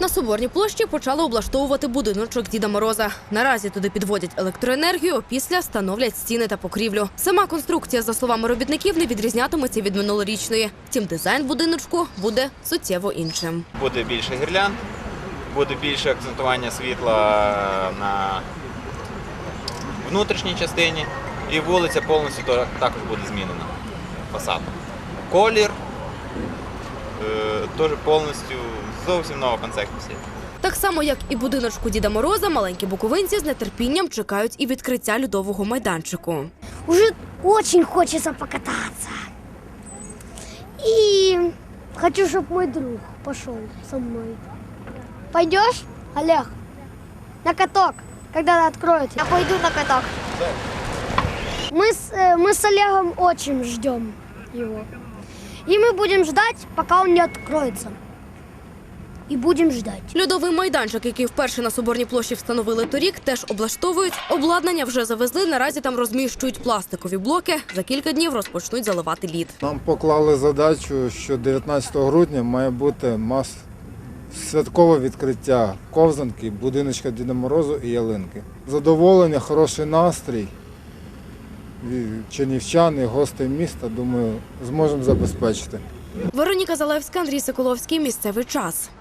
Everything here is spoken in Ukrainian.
На Соборній площі почали облаштовувати будиночок Діда Мороза. Наразі туди підводять електроенергію, після встановлять стіни та покрівлю. Сама конструкція, за словами робітників, не відрізнятиметься від минулорічної. Втім, дизайн будиночку буде суттєво іншим. Буде більше гірлянд, буде більше акцентування світла на внутрішній частині, і вулиця повністю також буде змінена фасадом. Колір е, теж повністю зовсім нова концепція. Так само, як і будиночку Діда Мороза, маленькі буковинці з нетерпінням чекають і відкриття льодового майданчику. Уже очень хочется покататься. И хочу, чтобы мой друг пошел со мной. Пойдешь, Олег? На каток, когда откроют. Я пойду на каток. Мы с, э, мы с Олегом очень ждем его. И мы будем ждать, пока он не откроется. И будем ждать. Льодовий майданчик, який вперше на Соборній площі встановили торік, теж облаштовують. Обладнання вже завезли. Наразі там розміщують пластикові блоки. За кілька днів розпочнуть заливати лід. Нам поклали задачу, що 19 грудня має бути мас святкове відкриття ковзанки, будиночка Діда Морозу і ялинки. Задоволення, хороший настрій. І Чернівчан гостей міста, думаю, зможемо забезпечити. Вероніка Залевська, Андрій Соколовський. Місцевий час.